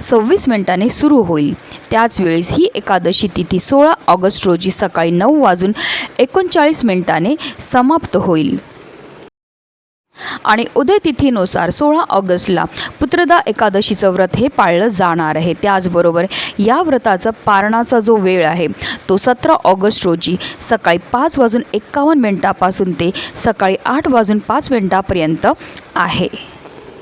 सव्वीस मिनिटांनी सुरू होईल. त्याचवेळेस ही एकादशी तिथी सोळा ऑगस्ट रोजी सकाळी नऊ वाजून एकोणचाळीस मिनिटाने समाप्त होईल. आणि उदयतिथीनुसार सोळा ऑगस्टला पुत्रदा एकादशीचं व्रत हे पाळलं जाणार आहे. त्याचबरोबर या व्रताचा पारणाचा जो वेळ आहे तो सतरा ऑगस्ट रोजी सकाळी पाच वाजून एक्कावन्न मिनिटापासून ते सकाळी आठ वाजून पाच मिनिटापर्यंत आहे.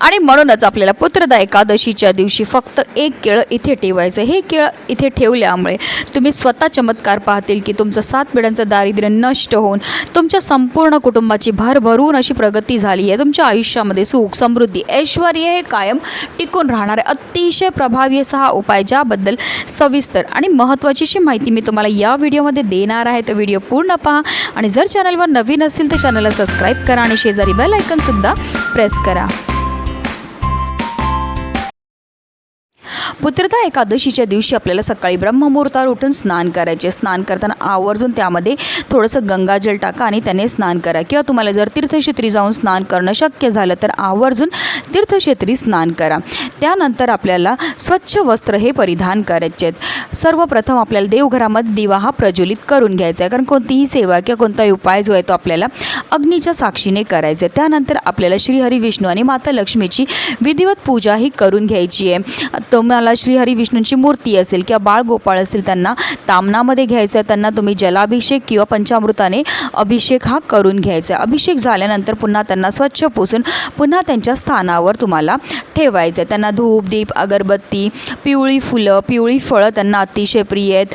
आणि म्हणूनच आपल्याला पुत्रदा एकादशीच्या दिवशी फक्त एक केळं इथे ठेवायचं हे केळं इथे ठेवल्यामुळे तुम्ही स्वतः चमत्कार पाहतील की तुमचं सात पिढ्यांचं दारिद्र्य नष्ट होऊन तुमच्या संपूर्ण कुटुंबाची भरभरून अशी प्रगती झाली आहे. तुमच्या आयुष्यामध्ये सुख समृद्धी ऐश्वर हे कायम टिकून राहणारे अतिशय प्रभावी असा हा उपाय ज्याबद्दल सविस्तर आणि महत्त्वाचीशी माहिती मी तुम्हाला या व्हिडिओमध्ये देणार आहे. तर व्हिडिओ पूर्ण पहा आणि जर चॅनलवर नवीन असतील तर चॅनलला सबस्क्राईब करा आणि शेजारी बेल आयकनसुद्धा प्रेस करा. पुत्रता एकादशीच्या दिवशी आपल्याला सकाळी ब्रह्ममुहूर्तावर उठून स्नान करायचे. स्नान करताना आवर्जून त्यामध्ये थोडंसं गंगाजल टाका आणि त्याने स्नान करा. किंवा तुम्हाला जर तीर्थक्षेत्री जाऊन स्नान करणं शक्य झालं तर आवर्जून तीर्थक्षेत्री स्नान करा. त्यानंतर आपल्याला स्वच्छ वस्त्र हे परिधान करायचे. आहेत सर्वप्रथम आपल्याला देवघरामध्ये दिवा हा प्रज्वलित करून घ्यायचा आहे. कारण कोणतीही सेवा किंवा कोणताही उपाय जो आहे तो आपल्याला अग्नीच्या साक्षीने करायचा आहे. त्यानंतर आपल्याला श्रीहरी विष्णू आणि माता लक्ष्मीची विधिवत पूजा ही करून घ्यायची आहे. तुम्हाला श्रीहरी विष्णूंची मूर्ती असेल किंवा बाळ गोपाळ असतील त्यांना तामनामध्ये घ्यायचं आहे त्यांना तुम्ही जलाभिषेक किंवा पंचामृताने अभिषेक हा करून घ्यायचा आहे अभिषेक झाल्यानंतर पुन्हा त्यांना स्वच्छ पुसून पुन्हा त्यांच्या स्थानावर तुम्हाला ठेवायचं आहे त्यांना धूप दीप अगरबत्ती पिवळी फुलं पिवळी फळं त्यांना अतिशय प्रिय आहेत.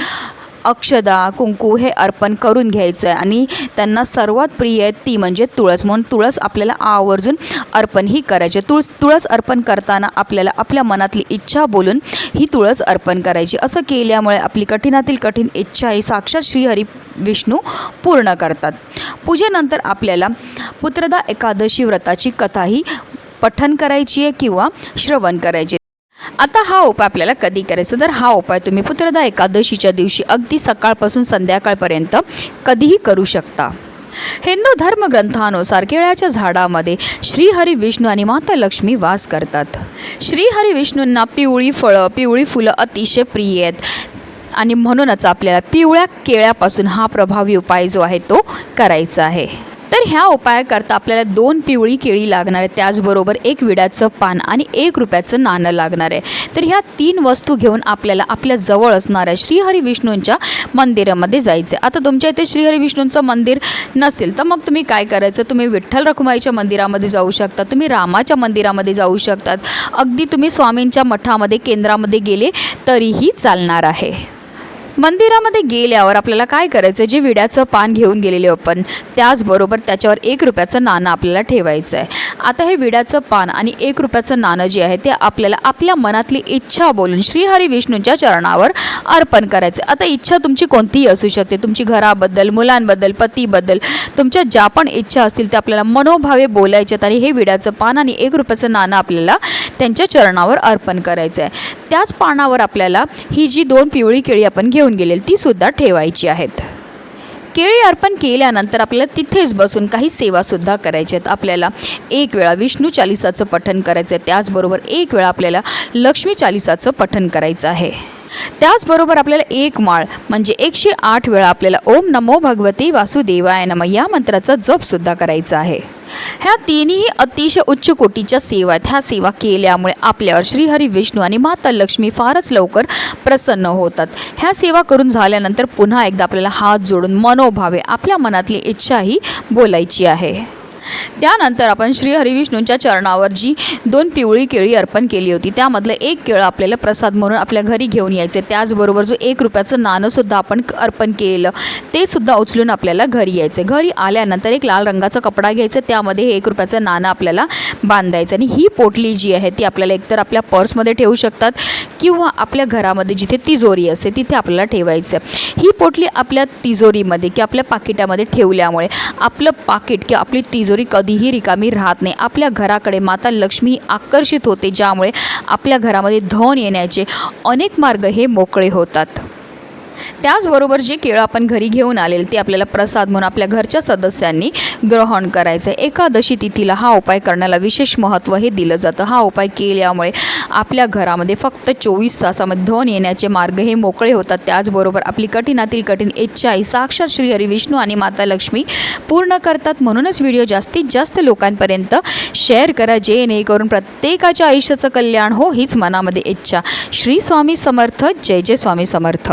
अक्षदा कुंकू हे अर्पण करून घ्यायचं आहे आणि त्यांना सर्वात प्रिय आहे ती म्हणजे तुळस. म्हणून तुळस आपल्याला आवर्जून अर्पण ही करायचे. तुळस तुळस अर्पण करताना आपल्याला आपल्या मनातली इच्छा बोलून ही तुळस अर्पण करायची. असं केल्यामुळे आपली कठीणातील कठीण इच्छा ही साक्षात श्रीहरी विष्णू पूर्ण करतात. पूजेनंतर आपल्याला पुत्रदा एकादशी व्रताची कथाही पठन करायची आहे किंवा श्रवण करायचे आता हा उपाय आपल्याला कधी करायचा? तर हा उपाय तुम्ही पुत्रदा एकादशीच्या दिवशी अगदी सकाळपासून संध्याकाळपर्यंत कधीही करू शकता. हिंदू धर्मग्रंथानुसार केळ्याच्या झाडामध्ये श्रीहरी विष्णू आणि माता लक्ष्मी वास करतात. श्रीहरी विष्णूंना पिवळी फळं पिवळी फुलं अतिशय प्रिय आहेत. आणि म्हणूनच आपल्याला पिवळ्या केळ्यापासून हा प्रभावी उपाय जो आहे तो करायचा आहे. तर ह्या उपायाकरता आपल्याला दोन पिवळी केळी लागणार आहे त्याचबरोबर एक विड्याचं पान आणि एक रुपयाचं नाणं लागणार आहे. तर ह्या तीन वस्तू घेऊन आपल्याला आपल्या जवळ असणाऱ्या श्रीहरी विष्णूंच्या मंदिरामध्ये जायचं आता तुमच्या इथे श्रीहरी विष्णूंचं मंदिर नसेल तर मग तुम्ही काय करायचं? तुम्ही विठ्ठल रखुमाईच्या मंदिरामध्ये जाऊ शकता तुम्ही रामाच्या मंदिरामध्ये जाऊ शकतात. अगदी तुम्ही स्वामींच्या मठामध्ये केंद्रामध्ये गेले तरीही चालणार आहे. मंदिरामध्ये गेल्यावर आपल्याला काय करायचं जे विड्याचं पान घेऊन गेलेले आपण त्याचबरोबर त्याच्यावर एक रुपयाचं नाणं आपल्याला ठेवायचं आहे आता हे विड्याचं पान आणि एक रुपयाचं नाणं जे आहे ते आपल्याला आपल्या मनातली इच्छा बोलून श्रीहरी विष्णूंच्या चरणावर अर्पण करायचं आता इच्छा तुमची कोणतीही असू शकते. तुमची घराबद्दल मुलांबद्दल पतीबद्दल तुमच्या ज्या पण इच्छा असतील त्या आपल्याला मनोभावे बोलायच्यात आणि हे विड्याचं पान आणि एक रुपयाचं नाणं आपल्याला त्यांच्या चरणावर अर्पण करायचं आहे त्याच पानावर आपल्याला ही जी दोन पिवळी केळी आपण घेऊन गेलेली ती सुद्धा ठेवायची आहेत. केळी अर्पण केल्यानंतर आपल्याला तिथेच बसून काही सेवासुद्धा करायच्या आहेत. आपल्याला एक वेळा विष्णू चालिसाचं पठण करायचं आहे त्याचबरोबर एक वेळा आपल्याला लक्ष्मी चालिसाचं पठण करायचं आहे. त्याचबरोबर आपल्याला एक माळ म्हणजे एकशे आठ वेळा आपल्याला ओम नमो भगवती वासुदेवाय नम या मंत्राचा जपसुद्धा करायचा आहे. ह्या तिन्ही अतिशय उच्च कोटीच्या सेवा आहेत. ह्या सेवा केल्यामुळे आपल्यावर श्रीहरी विष्णू आणि माता लक्ष्मी फारच लवकर प्रसन्न होतात. ह्या सेवा करून झाल्यानंतर पुन्हा एकदा आपल्याला हात जोडून मनोभावे आपल्या मनातली इच्छाही बोलायची आहे. त्यानंतर आपण श्री हरिविष्णूंच्या चरणावर जी दोन पिवळी केळी अर्पण केली होती त्यामधलं एक केळं आपल्याला प्रसाद म्हणून आपल्या घरी घेऊन यायचे. त्याचबरोबर जो एक रुपयाचं नाणंसुद्धा आपण अर्पण केलेलं ते सुद्धा उचलून आपल्याला घरी यायचे. घरी आल्यानंतर एक लाल रंगाचा कपडा घ्यायचा त्यामध्ये हे एक रुपयाचं नाणं आपल्याला बांधायचं. आणि ही पोटली जी आहे ती आपल्याला एकतर आपल्या पर्समध्ये ठेवू शकतात किंवा आपल्या घरामध्ये जिथे तिजोरी असते तिथे आपल्याला ठेवायचं. ही पोटली आपल्या तिजोरीमध्ये किंवा आपल्या पाकिटामध्ये ठेवल्यामुळे आपलं पाकिट किंवा आपली तिजोरी कधीही रिकामी राहत नाही. आपल्या घराकडे माता लक्ष्मी आकर्षित होते ज्यामुळे आपल्या घरामध्ये धन येण्याचे अनेक मार्ग हे मोकळे होतात. त्याचबरोबर जे केळं आपण घरी घेऊन आलेल ते आपल्याला प्रसाद म्हणून आपल्या घरच्या सदस्यांनी ग्रहण करायचं आहे एकादशी तिथीला हा उपाय करण्याला विशेष महत्त्व हे दिलं जातं. हा उपाय केल्यामुळे आपल्या घरामध्ये फक्त चोवीस तासामध्ये धन येण्याचे मार्ग हे मोकळे होतात. त्याचबरोबर आपली कठीणातील कठीण इच्छाही साक्षात श्री हरी विष्णू आणि माता लक्ष्मी पूर्ण करतात. म्हणूनच व्हिडिओ जास्तीत जास्त लोकांपर्यंत शेअर करा. जेणेकरून प्रत्येकाच्या आयुष्याचं कल्याण हो हीच मनामध्ये इच्छा. श्री स्वामी समर्थ. जय जय स्वामी समर्थ.